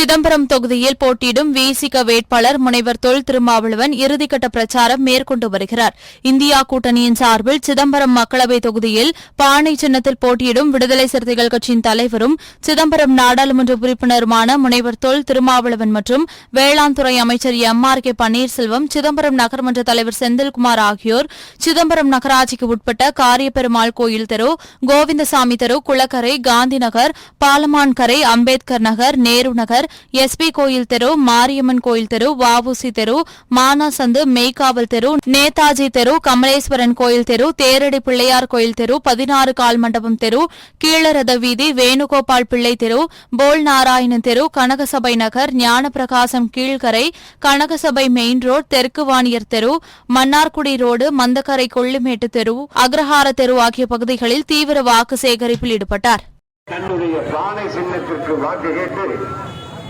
சிதம்பரம் தொகுதியில் போட்டியிடும் விசிக வேட்பாளர் முனைவர் தொல் திருமாவளவன் இறுதிக்கட்ட பிரச்சாரம் மேற்கொண்டு வருகிறார். இந்தியா கூட்டணியின் சார்பில் சிதம்பரம் மக்களவைத் தொகுதியில் பானை சின்னத்தில் போட்டியிடும் விடுதலை சிறுத்தைகள் கட்சியின் தலைவரும் சிதம்பரம் நாடாளுமன்ற உறுப்பினருமான முனைவர் தொல் திருமாவளவன் மற்றும் வேளாண் துறை அமைச்சர் M R K Panneerselvam Chidambaram நகர்மன்ற தலைவர் செந்தில்குமார் ஆகியோர் சிதம்பரம் நகராட்சிக்கு உட்பட்ட காரியப்பெருமாள் கோயில் தெரு கோவிந்தசாமி தெரு குளக்கரை காந்திநகர் பாலமான்கரை அம்பேத்கர் நகர் நேரு நகர் எஸ்பி கோயில் தெரு மாரியம்மன் கோயில் தெரு வஉசி தெரு மானாசந்து மெய்காவல் தெரு நேதாஜி தெரு கமலேஸ்வரன் கோயில் தெரு தேரடி பிள்ளையார் கோயில் தெரு பதினாறு கால் மண்டபம் தெரு கீழரத வீதி வேணுகோபால் பிள்ளை தெரு போல் நாராயணன் தெரு கனகசபை நகர் ஞானப்பிரகாசம் கீழ்கரை கனகசபை மெயின் ரோட் தெற்கு வாணியர் தெரு மன்னார்குடி ரோடு மந்தக்கரை கொள்ளுமேட்டு தெரு அக்ரஹார தெரு ஆகிய பகுதிகளில் தீவிர வாக்கு சேகரிப்பில் ஈடுபட்டார். தன்னுடைய பானை சின்னத்திற்கு வாக்கு கேட்டு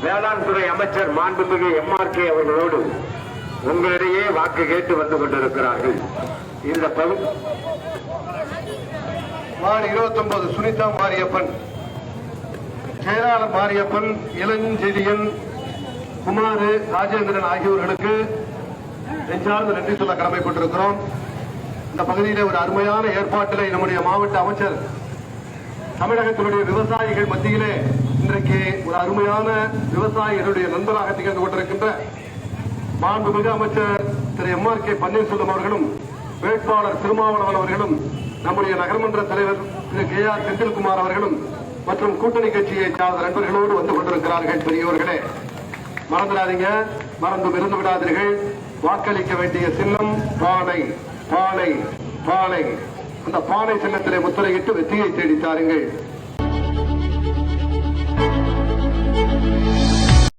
வேளாண் துறை அமைச்சர் மாண்புமிகு எம்ஆர்கே அவர்களோடு உங்களிடையே வாக்கு கேட்டு வந்து கொண்டிருக்கிறார்கள். இந்த பகுதி இருபத்தி ஒன்பது சுனிதா மாரியப்பன். செயலாளர் மாரியப்பன் இளஞ்செழியன் குமாரு ராஜேந்திரன் ஆகியோர்களுக்கு நெஞ்சார்ந்த நன்றி சொல்ல கடமைப்பட்டிருக்கிறோம். இந்த பகுதியிலே ஒரு அருமையான ஏற்பாட்டிலே நம்முடைய மாவட்ட அமைச்சர் தமிழகத்தினுடைய விவசாயிகள் மத்தியிலே இன்றைக்கு ஒரு அருமையான விவசாயிகளுடைய நண்பராக திகழ்ந்து கொண்டிருக்கின்ற மாண்புமிகு அமைச்சர் Thiru M R K Panneerselvam அவர்களும் வேட்பாளர் திருமாவளவன் அவர்களும் நம்முடைய நகர்மன்ற தலைவர் திரு கே ஆர் செந்தில்குமார் அவர்களும் மற்றும் கூட்டணி கட்சியை சார்ந்த நண்பர்களோடு வந்து கொண்டிருக்கிறார்கள் பெரியவர்களே மறந்துடாதீங்க மறந்து இருந்து விடாதீர்கள். வாக்களிக்க வேண்டிய சின்னம் பானை பானை பானை. அந்த பானை சின்னத்திலே முத்திரையிட்டு வெற்றியை தேடி தாருங்கள்.